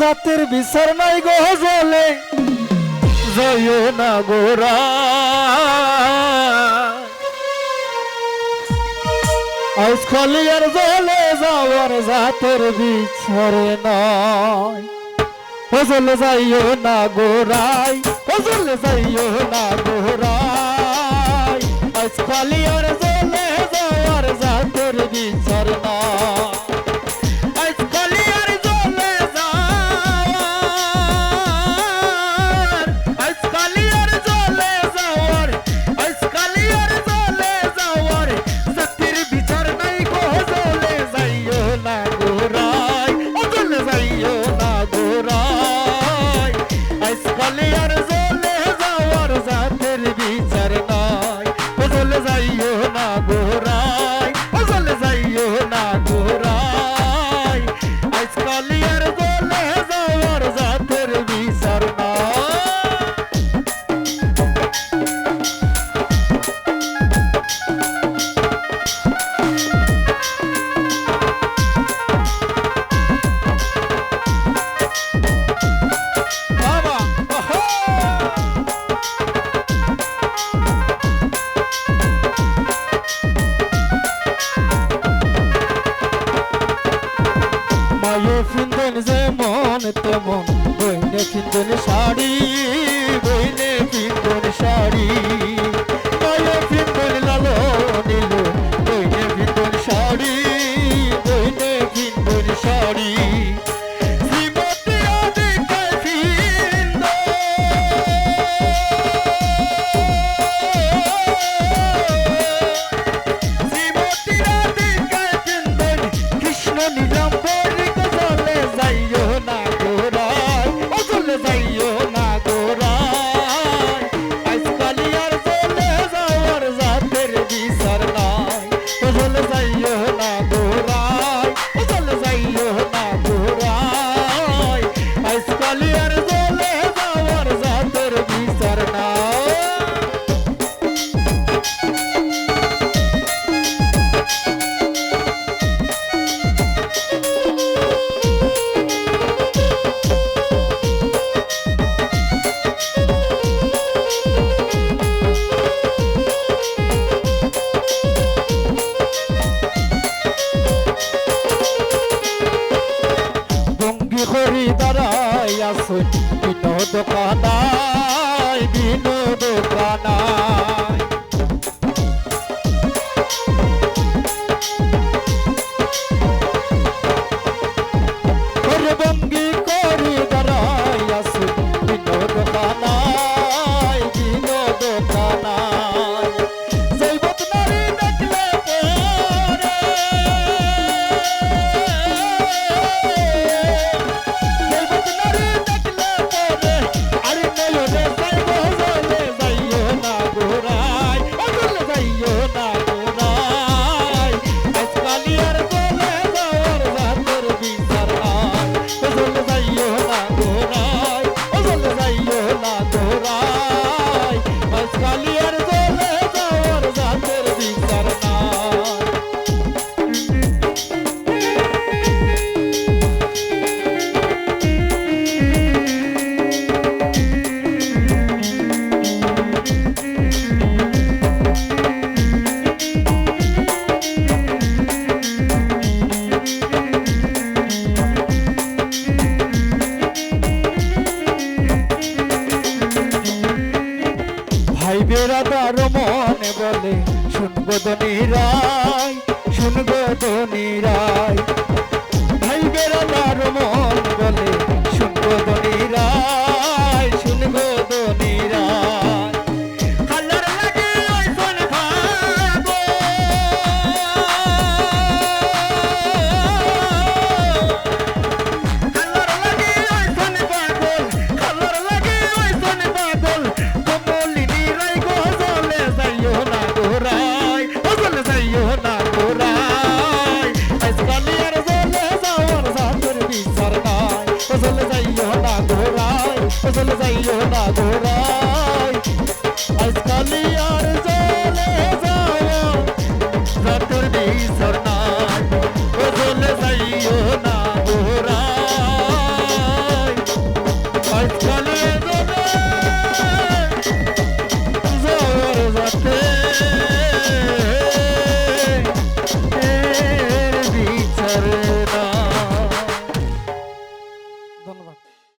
জাতির বিচার নাই গো জলে। জয় না গোরা খালি আর জলে যাওয়ার জাতের বিচার নয় ও চলে যাইও না গোরাই ও চলে যাইও না গোরাই আজ পালিয়ার Baleares. তো মন বইনে কিন্তন শাড়ি, বইনে কিন্তন শাড়ি। বইনে কিন্তন লালো নীল, বইনে কিন্তন শাড়ি, বইনে কিন্তন শাড়ি। রাধার মন বলে শুনব দনি রায় শুনব দনি রায়। ভাইবে রাধার মন ঘোড়ায় চলে যাইও না ঘোড়ায় আজকাল আর